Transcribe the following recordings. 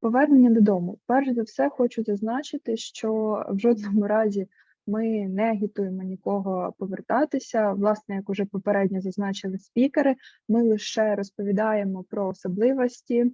Повернення додому. Перш за все, хочу зазначити, що в жодному разі ми не агітуємо нікого повертатися. Власне, як уже попередньо зазначили спікери, ми лише розповідаємо про особливості е,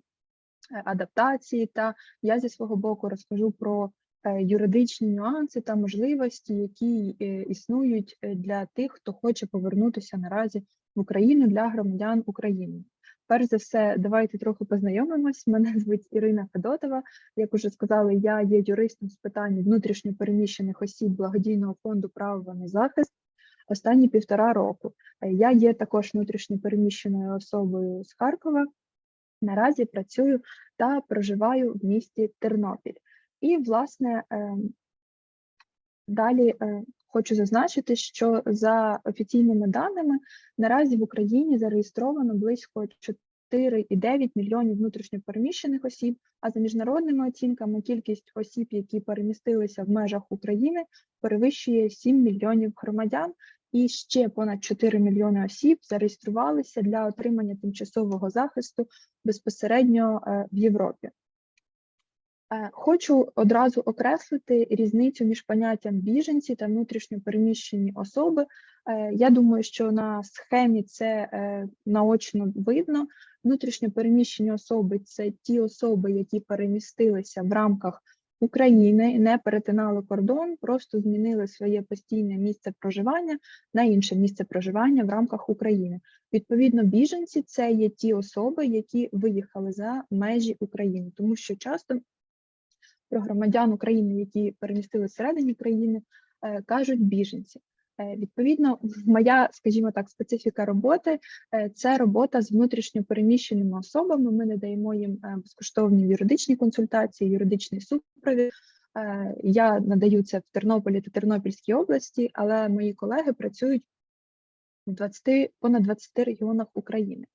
адаптації, та я зі свого боку розкажу про е, юридичні нюанси та можливості, які е, існують для тих, хто хоче повернутися наразі в Україну для громадян України. Перш за все, давайте трохи познайомимось. Мене звуть Ірина Федотова. Як уже сказали, я є юристом з питань внутрішньопереміщених осіб благодійного фонду право на захист останні півтора року. Е, Я є також внутрішньопереміщеною особою з Харкова. Наразі працюю та проживаю в місті Тернопіль. І, власне, ем, далі е, хочу зазначити, що за офіційними даними наразі в Україні зареєстровано близько 4,9 мільйонів внутрішньопереміщених осіб, а за міжнародними оцінками кількість осіб, які перемістилися в межах України, перевищує 7 мільйонів громадян, і ще понад 4 мільйони осіб зареєструвалися для отримання тимчасового захисту безпосередньо е, в Європі. Е, Хочу одразу окреслити різницю між поняттям біженці та внутрішньопереміщені особи. Е, Я думаю, що на схемі це наочно видно. Внутрішньопереміщені особи це ті особи, які перемістилися в рамках України, не перетинали кордон, просто змінили своє постійне місце проживання на інше місце проживання в рамках України. Відповідно, біженці це є ті особи, які виїхали за межі України, тому що часто про громадян України, які перемістили всередині країни, е, кажуть біженці. Е, Відповідно, моя, скажімо так, специфіка роботи е, це робота з внутрішньо переміщеними особами. Ми надаємо їм е, безкоштовні юридичні консультації, юридичний супровід. Я надаю це в Тернополі та Тернопільській області, але мої колеги працюють в 20, понад 20 регіонах України.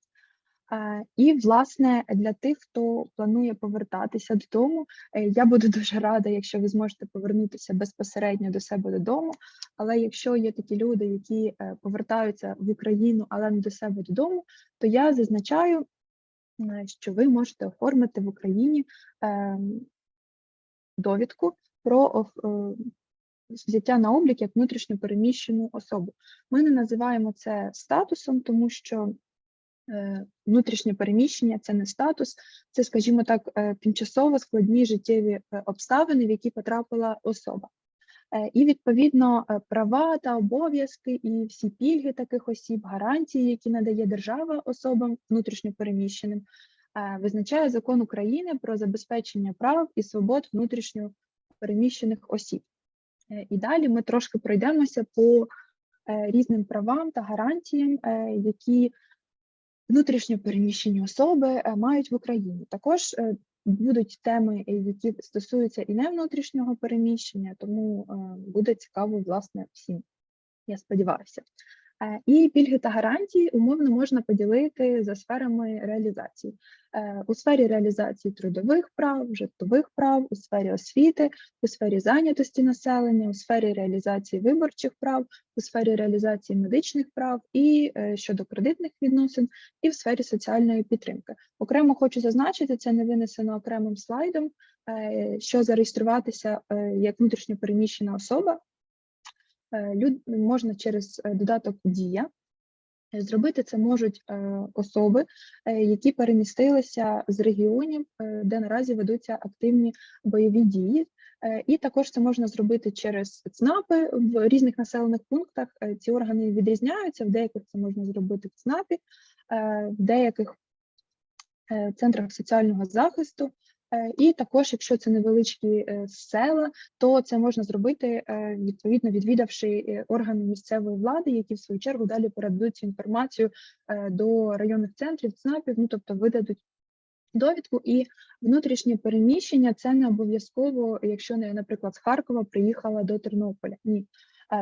Е, І, власне, для тих, хто планує повертатися додому, е, я буду дуже рада, якщо ви зможете повернутися безпосередньо до себе додому. Але якщо є такі люди, які е, повертаються в Україну, але не до себе додому, то я зазначаю, що ви можете оформити в Україні ем, довідку про взяття на облік як внутрішньо переміщену особу. Ми не називаємо це статусом, тому що внутрішнє переміщення це не статус, це, скажімо так, е, тимчасово складні життєві е, обставини, в які потрапила особа. Е, І відповідно е, права та обов'язки і всі пільги таких осіб, гарантії, які надає держава особам внутрішньо переміщеним, е, визначає закон України про забезпечення прав і свобод внутрішньо переміщених осіб. Е, І далі ми трошки пройдемося по е, різним правам та гарантіям, е, які внутрішньо переміщені особи е, мають в Україні. Також е, будуть теми, е, які стосуються і не внутрішнього переміщення, тому буде цікаво власне всім. Я сподіваюся. Е, І пільги та гарантії умовно можна поділити за сферами реалізації. Е, У сфері реалізації трудових прав, житлових прав, у сфері освіти, у сфері зайнятості населення, у сфері реалізації виборчих прав, у сфері реалізації медичних прав і е, щодо кредитних відносин, і в сфері соціальної підтримки. Окремо хочу зазначити, це не винесено окремим слайдом, що зареєструватися як внутрішньо переміщена особа можна через е, додаток Дія. Е, Зробити це можуть е, особи, е, які перемістилися з регіонів, е, де наразі ведуться активні бойові дії. Е, І також це можна зробити через ЦНАПи в різних населених пунктах. Е, Ці органи відрізняються. В деяких це можна зробити в ЦНАПі, е, в деяких е, центрах соціального захисту. Е, І також, якщо це невеличкі е, села, то це можна зробити е, відповідно відвідавши органи місцевої влади, які в свою чергу далі передадуть цю інформацію до районних центрів, ЦНАПів, ну тобто видадуть довідку. І внутрішнє переміщення це не обов'язково, якщо не, наприклад, з Харкова приїхала до Тернополя. Ні.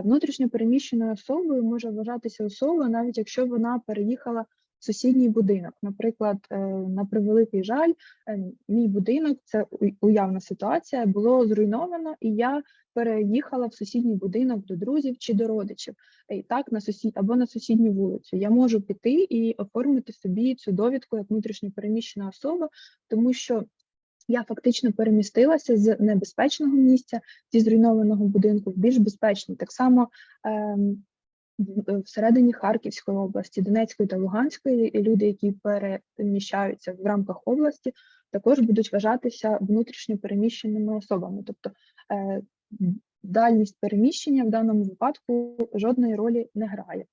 Внутрішньо переміщеною особою може вважатися особа, навіть якщо вона переїхала сусідній будинок. Наприклад, е, на превеликий жаль, е, мій будинок це уявна ситуація, було зруйновано, і я переїхала в сусідній будинок до друзів чи до родичів. І так на сусід або на сусідню вулицю. Я можу піти і оформити собі цю довідку як внутрішньо переміщена особа, тому що я фактично перемістилася з небезпечного місця, зі зруйнованого будинку в більш безпечний. Так само ем, всередині Харківської області, Донецької та Луганської люди, які переміщаються в рамках області, також будуть вважатися внутрішньо переміщеними особами. Тобто е, дальність переміщення в даному випадку жодної ролі не грає.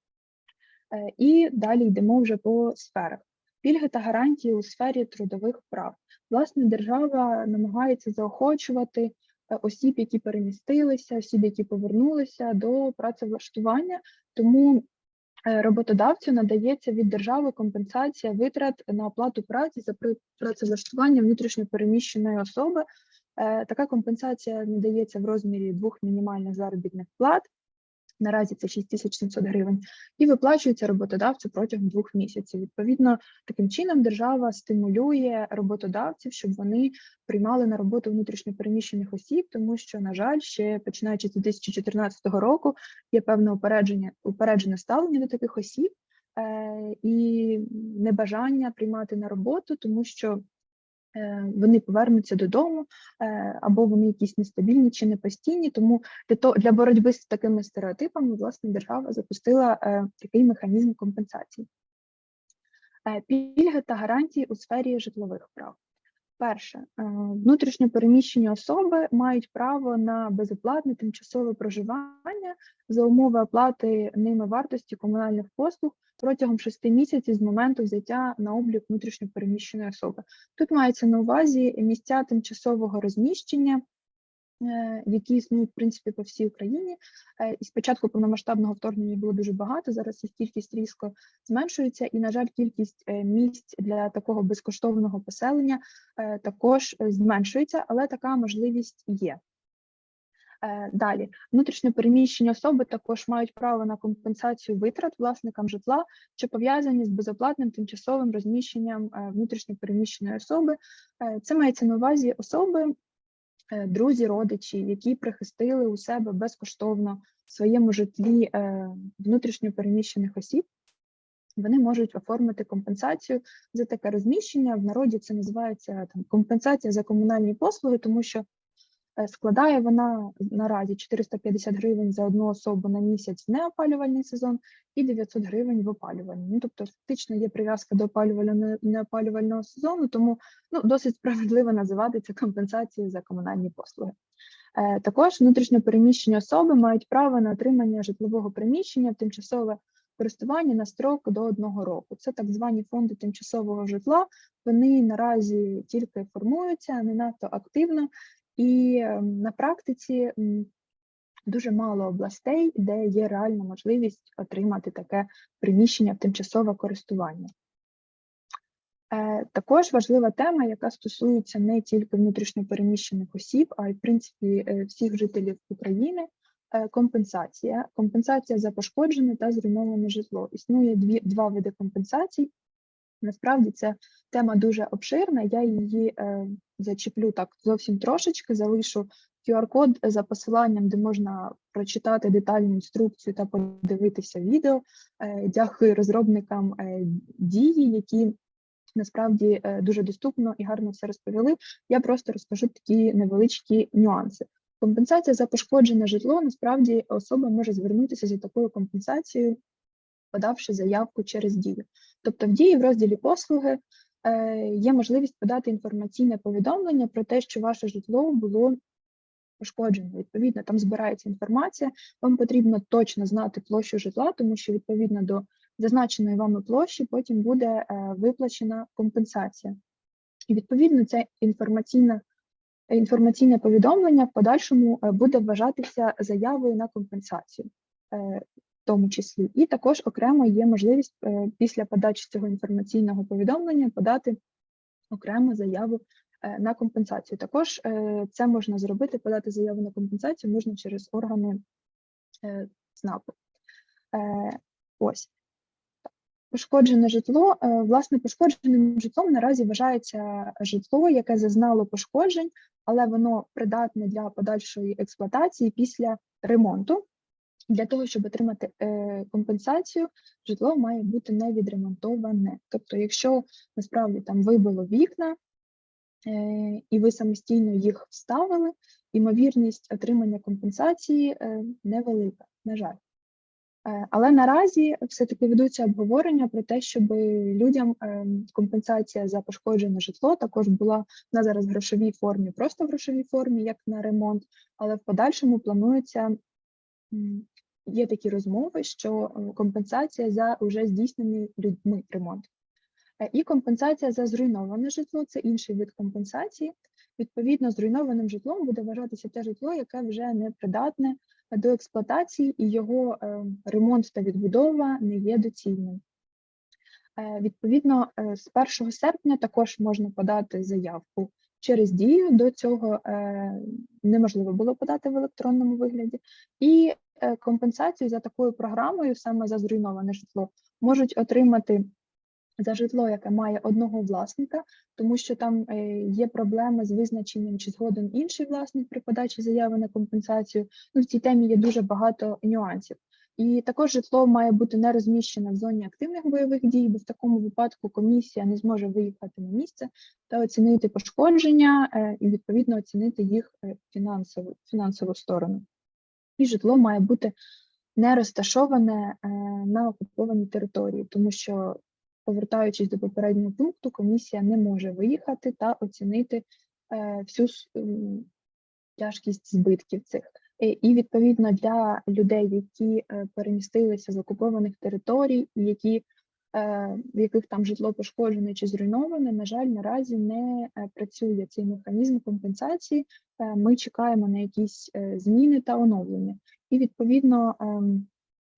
Е, І далі йдемо вже по сферах. Пільги та гарантії у сфері трудових прав. Власне, держава намагається заохочувати осіб, які перемістилися, осіб, які повернулися до працевлаштування, тому е, роботодавцю надається від держави компенсація витрат на оплату праці за працевлаштування внутрішньопереміщеної особи. Е, Така компенсація надається в розмірі двох мінімальних заробітних плат. Наразі це 6700 гривень, і виплачується роботодавцю протягом двох місяців. Відповідно, таким чином держава стимулює роботодавців, щоб вони приймали на роботу внутрішньопереміщених осіб, тому що, на жаль, ще починаючи з 2014 року є певне упередження, упереджене ставлення до таких осіб е, і небажання приймати на роботу, тому що вони повернуться додому, е, або вони якісь нестабільні чи непостійні. Тому для того для боротьби з такими стереотипами власне держава запустила е, такий механізм компенсації. Е, Пільги та гарантії у сфері житлових прав. Перше, е, внутрішньо переміщені особи мають право на безоплатне тимчасове проживання за умови оплати ними вартості комунальних послуг протягом шести місяців з моменту взяття на облік внутрішньо переміщеної особи. Тут мається на увазі місця тимчасового розміщення, які існують в принципі по всій Україні. Е, І спочатку повномасштабного вторгнення було дуже багато. Зараз їх кількість різко зменшується, і на жаль, кількість е, місць для такого безкоштовного поселення е, також е, зменшується, але така можливість є. Е, Далі внутрішньо переміщені особи також мають право на компенсацію витрат власникам житла, що пов'язані з безоплатним тимчасовим розміщенням е, внутрішньо переміщеної особи. Е, Це мається на увазі особи, е, друзі, родичі, які прихистили у себе безкоштовно в своєму житлі е, внутрішньо переміщених осіб. Вони можуть оформити компенсацію за таке розміщення. В народі це називається там компенсація за комунальні послуги, тому що е, складає вона наразі 450 гривень за одну особу на місяць в неопалювальний сезон і 900 гривень в опалювальний. Ну тобто, фактично є прив'язка до опалювального неопалювального сезону, тому ну досить справедливо називати це компенсацією за комунальні послуги. Е, Також внутрішньо переміщені особи мають право на отримання житлового приміщення в тимчасове користування на строк до одного року. Це так звані фонди тимчасового житла. Вони наразі тільки формуються не надто активно, і ем, на практиці дуже мало областей, де є реальна можливість отримати таке приміщення в тимчасове користування. Е, Також важлива тема, яка стосується не тільки внутрішньопереміщених осіб, а й в принципі е, всіх жителів України. е, Компенсація, компенсація за пошкоджене та зруйноване житло. Існує дві два види компенсацій. Насправді ця тема дуже обширна. Я її е, зачеплю так зовсім трошечки, залишу QR-код за посиланням, де можна прочитати детальну інструкцію та подивитися відео. Е, дякую розробникам е, дії, які насправді е, дуже доступно і гарно все розповіли. Я просто розкажу такі невеличкі нюанси. Компенсація за пошкоджене житло насправді особа може звернутися за такою компенсацією, подавши заявку через дію. Тобто, в дії в розділі послуги е, є можливість подати інформаційне повідомлення про те, що ваше житло було пошкоджено. Відповідно, там збирається інформація. Вам потрібно точно знати площу житла, тому що відповідно до зазначеної вами площі потім буде е, виплачена компенсація. І відповідно це інформаційна інформаційне повідомлення в подальшому е, буде вважатися заявою на компенсацію, тому числі. І також окремо є можливість е, після подачі цього інформаційного повідомлення подати окрему заяву е, на компенсацію. Також е, це можна зробити, подати заяву на компенсацію можна через органи ЦНАПу. Ось. Пошкоджене житло, власне, пошкодженим житлом наразі вважається житло, яке зазнало пошкоджень, але воно придатне для подальшої експлуатації після ремонту. Для того, щоб отримати е, компенсацію, житло має бути не відремонтоване. Тобто, якщо насправді там вибило вікна, е, і ви самостійно їх вставили, ймовірність отримання компенсації е, невелика, на жаль. Е, Але наразі все-таки ведуться обговорення про те, щоб людям е, компенсація за пошкоджене житло також була на зараз в грошовій формі, просто в грошовій формі, як на ремонт, але в подальшому планується є такі розмови, що е, компенсація за вже здійснений людьми ремонт. Е, І компенсація за зруйноване житло це інший вид компенсації. Відповідно, зруйнованим житлом буде вважатися те житло, яке вже не придатне до експлуатації, і його е, ремонт та відбудова не є доцільним. Відповідно, з 1 серпня також можна подати заявку через дію. До цього неможливо було подати в електронному вигляді, і компенсацію за такою програмою, саме за зруйноване житло, можуть отримати за житло, яке має одного власника, тому що там е, є проблеми з визначенням, чи згоден інший власник при подачі заяви на компенсацію. Ну, в цій темі є дуже багато нюансів. І також житло має бути не розміщене в зоні активних бойових дій, бо в такому випадку комісія не зможе виїхати на місце та оцінити пошкодження е, і відповідно оцінити їх е, фінансову, фінансову сторону. І житло має бути не розташоване е, на окупованій території, тому що повертаючись до попереднього пункту, комісія не може виїхати та оцінити е, всю тяжкість збитків цих. І відповідно для людей, які е, перемістилися з окупованих територій, які в яких там житло пошкоджене чи зруйноване, на жаль, наразі не е, працює цей механізм компенсації. Е, Ми чекаємо на якісь е, зміни та оновлення. І відповідно ем,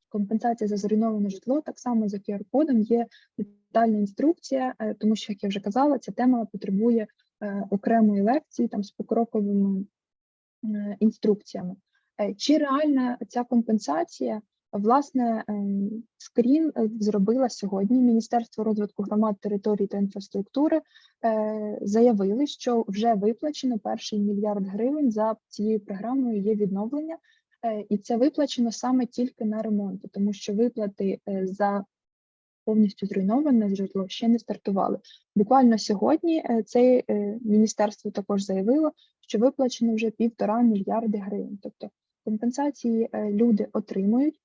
компенсація за зруйноване житло так само за QR-кодом є детальна інструкція, е, тому що, як я вже казала, ця тема потребує е, окремої лекції там з покроковими е, інструкціями. Е, Чи реальна ця компенсація? Власне, ем, скрін е, зробила сьогодні Міністерство розвитку громад, територій та інфраструктури. е, Заявили, що вже виплачено перший мільярд гривень за цією програмою. Є відновлення, е, і це виплачено саме тільки на ремонти, тому що виплати за повністю зруйноване житло ще не стартували. Буквально сьогодні це міністерство також заявило, що виплачено вже півтора мільярди гривень. Тобто компенсації люди отримують,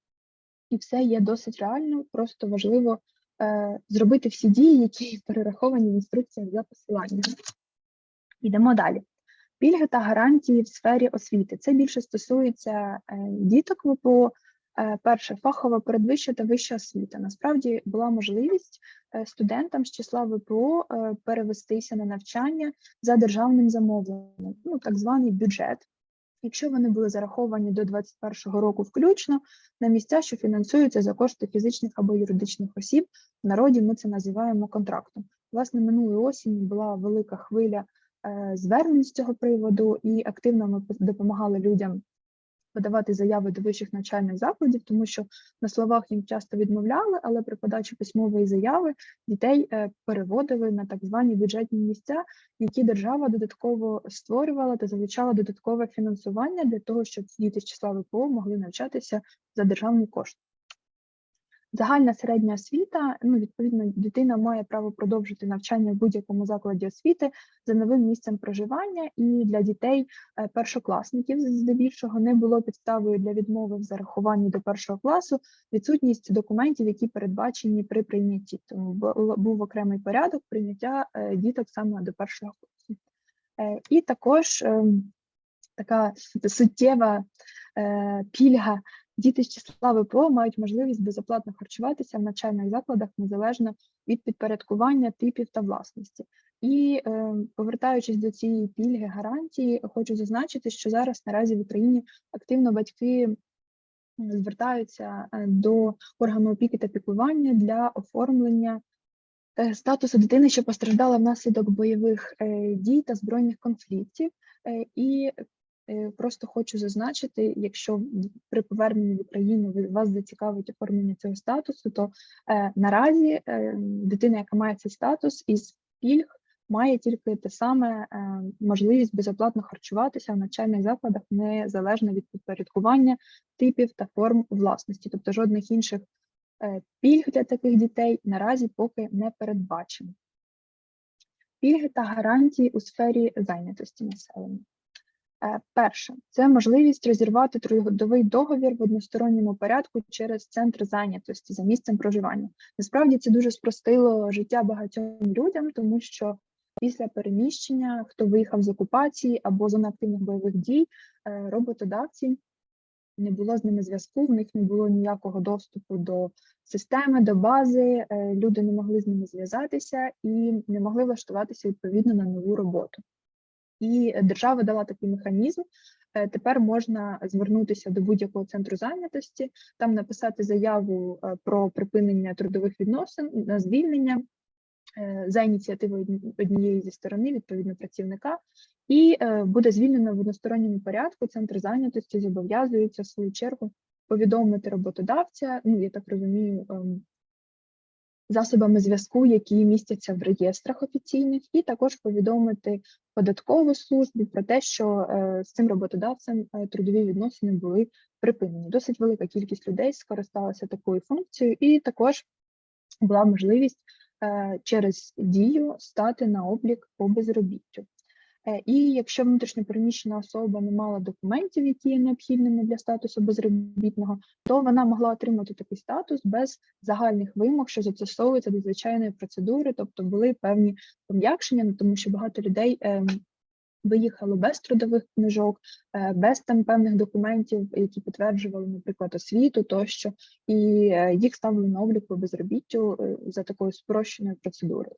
і все є досить реально. Просто важливо е, зробити всі дії, які перераховані в інструкціях за посиланням. Йдемо далі. Пільги та гарантії в сфері освіти. Це більше стосується е, діток ВПО. Е, Перше, фахова передвища та вища освіта. Насправді була можливість е, студентам з числа ВПО е, перевестися на навчання за державним замовленням, ну так званий бюджет. Якщо вони були зараховані до 2021 року включно на місця, що фінансуються за кошти фізичних або юридичних осіб, в народі ми це називаємо контрактом. Власне, минулої осінь була велика хвиля е, звернень з цього приводу, і активно ми допомагали людям подавати заяви до вищих навчальних закладів, тому що на словах їм часто відмовляли, але при подачі письмової заяви дітей е, переводили на так звані бюджетні місця, які держава додатково створювала та залучала додаткове фінансування для того, щоб діти з числа ВПО могли навчатися за державний кошт. Загальна середня освіта, ну відповідно, дитина має право продовжити навчання в будь-якому закладі освіти за новим місцем проживання, і для дітей е, першокласників здебільшого не було підставою для відмови в зарахуванні до першого класу відсутність документів, які передбачені при прийнятті. Тому бу- був окремий порядок прийняття е, діток саме до першого класу. Е, І також ем, така суттєва пільга. Діти з числа ВПО мають можливість безоплатно харчуватися в навчальних закладах незалежно від підпорядкування типів та власності. І е, повертаючись до цієї пільги гарантії, хочу зазначити, що зараз наразі в Україні активно батьки звертаються е, до органу опіки та піклування для оформлення е, статусу дитини, що постраждала внаслідок бойових дій та збройних конфліктів. І просто хочу зазначити, якщо при поверненні в Україну вас зацікавить оформлення цього статусу, то е, наразі е, дитина, яка має цей статус із пільг, має тільки те саме е, можливість безоплатно харчуватися в навчальних закладах незалежно від підпорядкування типів та форм власності, тобто жодних інших е, пільг для таких дітей наразі поки не передбачено. Пільги та гарантії у сфері зайнятості населення. Е, Перше це можливість розірвати трудовий договір в односторонньому порядку через центр зайнятості за місцем проживання. Насправді це дуже спростило життя багатьом людям, тому що після переміщення, хто виїхав з окупації або зон активних бойових дій, е, роботодавці не було з ними зв'язку, в них не було ніякого доступу до системи, до бази, е, люди не могли з ними зв'язатися і не могли влаштуватися відповідно на нову роботу. І держава дала такий механізм. Е, Тепер можна звернутися до будь-якого центру зайнятості, там написати заяву е, про припинення трудових відносин на звільнення е, за ініціативою однієї зі сторони, відповідно працівника, і буде звільнено в односторонньому порядку. Центр зайнятості зобов'язується в свою чергу повідомити роботодавця. Ну я так розумію, ем, засобами зв'язку, які містяться в реєстрах офіційних, і також повідомити податкову службу про те, що е, з цим роботодавцем е, трудові відносини були припинені. Досить велика кількість людей скористалася такою функцією, і також була можливість е, через дію стати на облік по безробіттю. Е, І якщо внутрішньопереміщена особа не мала документів, які є необхідними для статусу безробітного, то вона могла отримати такий статус без загальних вимог, що застосовуються до звичайної процедури, тобто були певні пом'якшення, ну, тому що багато людей ем, виїхало без трудових книжок, е, без там певних документів, які підтверджували, наприклад, освіту тощо, і е, їх ставили на облік по безробіттю за такою спрощеною процедурою.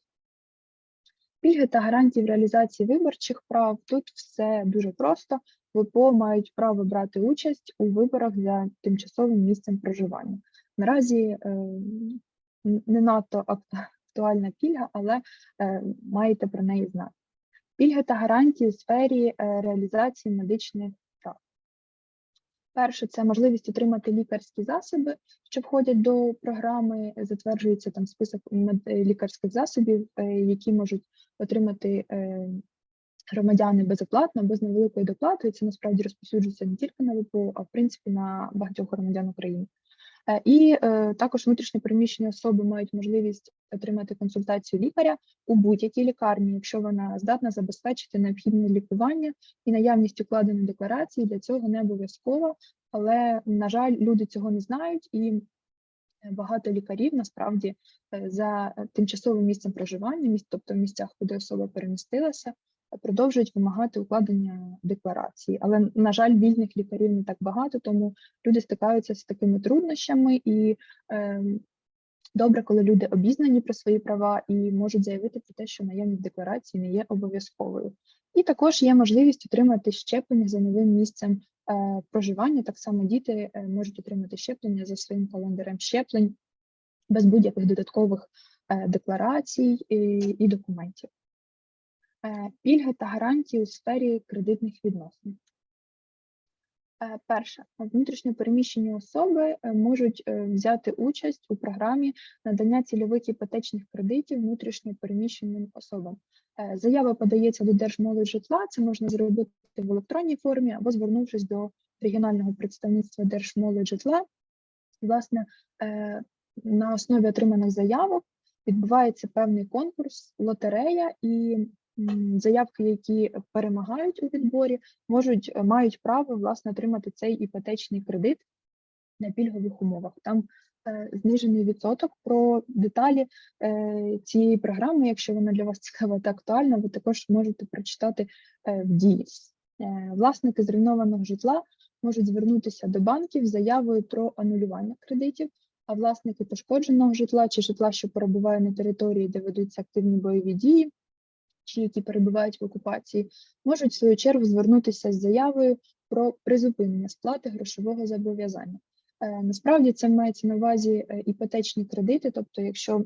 Пільги та гарантії в реалізації виборчих прав. Тут все дуже просто. ВПО мають право брати участь у виборах за тимчасовим місцем проживання. Наразі е, не надто актуальна пільга, але е, маєте про неї знати. Пільги та гарантії у сфері е, реалізації медичних. Перше, це можливість отримати лікарські засоби, що входять до програми. Затверджується там список е, лікарських засобів, е, які можуть отримати е, громадяни безоплатно, без невеликої доплати. І це насправді розповсюджується не тільки на ВПО, а в принципі на багатьох громадян України. Е, І е, також внутрішньопереміщені особи мають можливість отримати консультацію лікаря у будь-якій лікарні, якщо вона здатна забезпечити необхідне лікування і наявність укладеної декларації для цього не обов'язково. Але на жаль, люди цього не знають, і е, багато лікарів насправді за тимчасовим місцем проживання, тобто в місцях, куди особа перемістилася, продовжують вимагати укладення декларації. Але на жаль, вільних лікарів не так багато, тому люди стикаються з такими труднощами, і е, добре, коли люди обізнані про свої права і можуть заявити про те, що наявність декларації не є обов'язковою. І також є можливість отримати щеплення за новим місцем е, проживання. Так само діти е, можуть отримати щеплення за своїм календарем щеплень без будь-яких додаткових е, декларацій і, і документів. Е, Пільги та гарантії у сфері кредитних відносин. Е, Перше, внутрішньо переміщені особи е, можуть взяти участь у програмі надання цільових іпотечних кредитів внутрішньо переміщеним особам. Заява подається до Держмолоджитла, це можна зробити в електронній формі або звернувшись до регіонального представництва Держмолоджитла. І, Власне, на основі отриманих заявок відбувається певний конкурс, лотерея, і заявки, які перемагають у відборі, можуть е, мають право власне отримати цей іпотечний кредит на пільгових умовах. Там е, знижений відсоток про деталі е, цієї програми. Якщо вона для вас цікава та актуальна, ви також можете прочитати в дії. Власники зруйнованого житла можуть звернутися до банків з заявою про анулювання кредитів. А власники пошкодженого житла чи житла, що перебуває на території, де ведуться активні бойові дії, чи які перебувають в окупації, можуть в свою чергу звернутися з заявою про призупинення сплати грошового зобов'язання. Е, Насправді це мається на увазі е, іпотечні кредити, тобто, якщо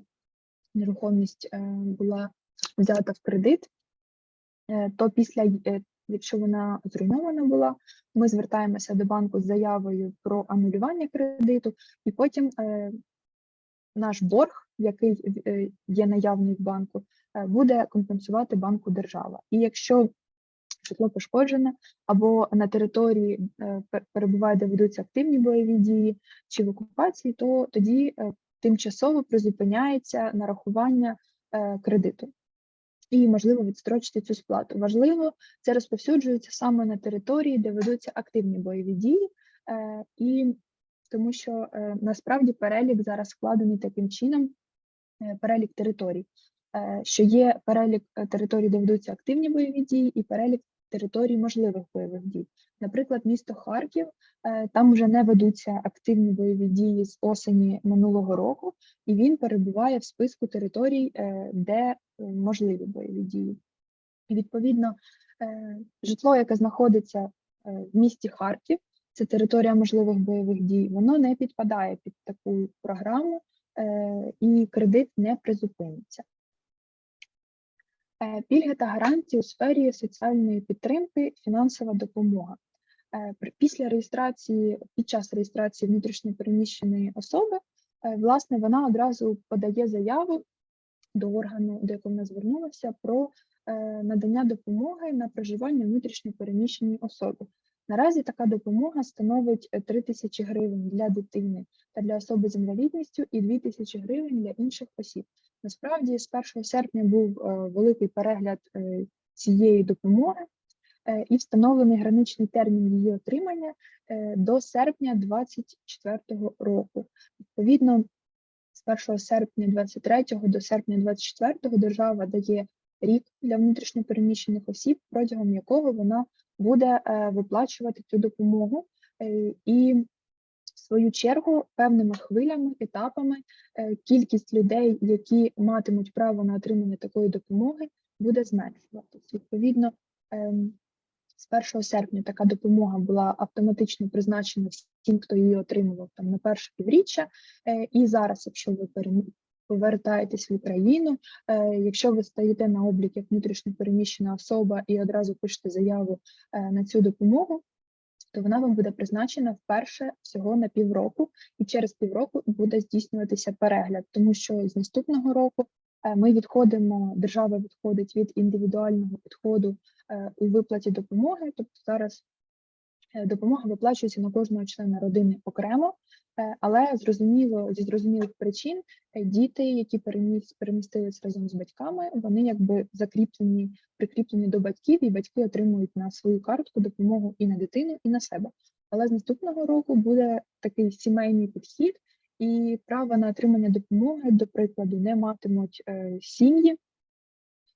нерухомість е, була взята в кредит, то після, якщо вона зруйнована була, ми звертаємося до банку з заявою про анулювання кредиту, і потім наш борг, який є наявний в банку, буде компенсувати банку держава. І якщо житло пошкоджене або на території е, перебуває, де ведуться активні бойові дії чи в окупації, то тоді е, тимчасово призупиняється нарахування е, кредиту. і можливо відстрочити цю сплату. Важливо, це розповсюджується саме на території, де ведуться активні бойові дії, е, і тому що е, насправді перелік зараз складений таким чином, е, перелік територій, е, що є перелік е, територій, де ведуться активні бойові дії, і перелік територій можливих бойових дій. Наприклад, місто Харків, е, там вже не ведуться активні бойові дії з осені минулого року, і він перебуває в списку територій, е, де е, можливі бойові дії. І відповідно, е, житло, яке знаходиться е, в місті Харків, це територія можливих бойових дій, воно не підпадає під таку програму, е, і кредит не призупиниться. Е, Пільги та гарантії у сфері соціальної підтримки, фінансова допомога. Е, Після реєстрації, під час реєстрації внутрішньопереміщеної особи, е, власне, вона одразу подає заяву до органу, до якого вона звернулася, про надання допомоги на проживання внутрішньопереміщеній особи. Наразі така допомога становить е, 3 тисячі гривень для дитини та для особи з інвалідністю і 2 тисячі гривень для інших осіб. Насправді, з 1 серпня був е, великий перегляд е, цієї допомоги е, і встановлений граничний термін її отримання е, до серпня 2024 року. Відповідно, з 1 серпня 23 до серпня 24 держава дає рік для внутрішньопереміщених осіб, протягом якого вона буде е, виплачувати цю допомогу е, і в свою чергу певними хвилями, етапами е, кількість людей, які матимуть право на отримання такої допомоги, буде зменшуватись. Відповідно, ем, з 1 серпня така допомога була автоматично призначена всім, хто її отримував там на перше півріччя. І зараз, якщо ви повертаєтесь в Україну, е, якщо ви стаєте на облік як внутрішньо переміщена особа і одразу пишете заяву е, на цю допомогу, то вона вам буде призначена вперше всього на півроку, і через півроку буде здійснюватися перегляд, тому що з наступного року е, ми відходимо, держава відходить від індивідуального підходу у виплаті допомоги. Тобто зараз допомога виплачується на кожного члена родини окремо, але зрозуміло зі зрозумілих причин е, діти, які переміс- перемістились разом з батьками, вони якби закріплені, прикріплені до батьків, і батьки отримують на свою картку допомогу і на дитину, і на себе. Але з наступного року буде такий сімейний підхід, і право на отримання допомоги, до прикладу, не матимуть е, сім'ї,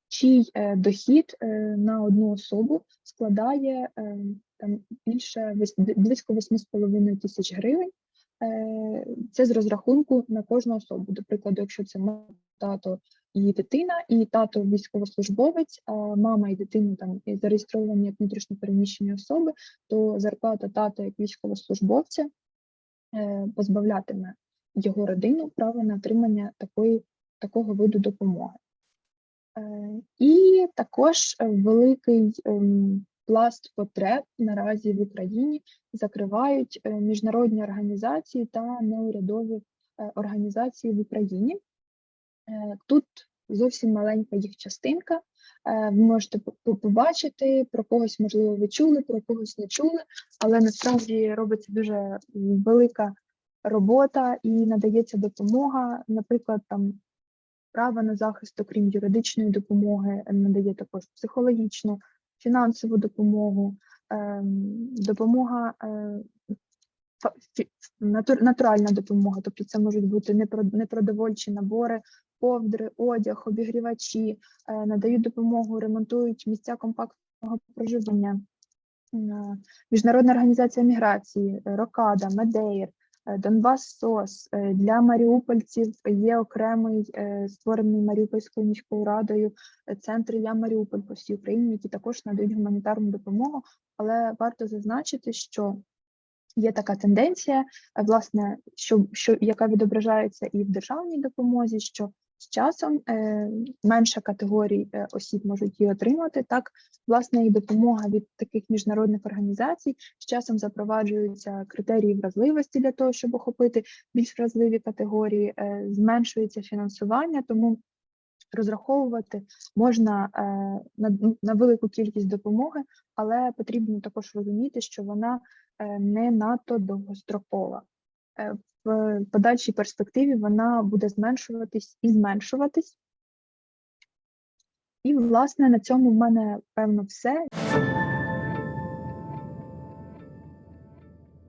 чий е, дохід е, на одну особу складає е, там більше близько 8,5 тисяч гривень. Е, Це з розрахунку на кожну особу. До прикладу, якщо це тато і дитина, і тато військовослужбовець, а мама і дитина там зареєстровані як внутрішньо переміщені особи, то зарплата тата як військовослужбовця е, позбавлятиме його родину права на отримання такої, такого виду допомоги. Е, І також великий ем, пласт потреб наразі в Україні закривають е, міжнародні організації та неурядові е, організації в Україні. Е, Тут зовсім маленька їх частинка. Ви можете по- по- побачити, про когось, можливо, ви чули, про когось не чули, але насправді робиться дуже велика робота і надається допомога. Наприклад, там право на захист, окрім юридичної допомоги, надає також психологічну, фінансову допомогу, ем, допомога е, натуральна допомога, тобто це можуть бути непро- непродовольчі набори, ковдри, одяг, обігрівачі, е, надають допомогу, ремонтують місця компактного проживання. Е, Міжнародна організація міграції, Рокада, Медейр, е, Донбас СОС. Е, Для маріупольців є окремий е, створений Маріупольською міською радою центр Я Маріуполь по всій Україні, які також надають гуманітарну допомогу. Але варто зазначити, що є така тенденція, власне, що, що яка відображається і в державній допомозі, що з часом е, менша категорій е, осіб можуть її отримати. Так, власне, і допомога від таких міжнародних організацій з часом запроваджуються критерії вразливості для того, щоб охопити більш вразливі категорії, е, зменшується фінансування, тому розраховувати можна на, велику кількість допомоги, але потрібно також розуміти, що вона не надто довгострокова. В подальшій перспективі вона буде зменшуватись і зменшуватись. І, власне, на цьому в мене певно все.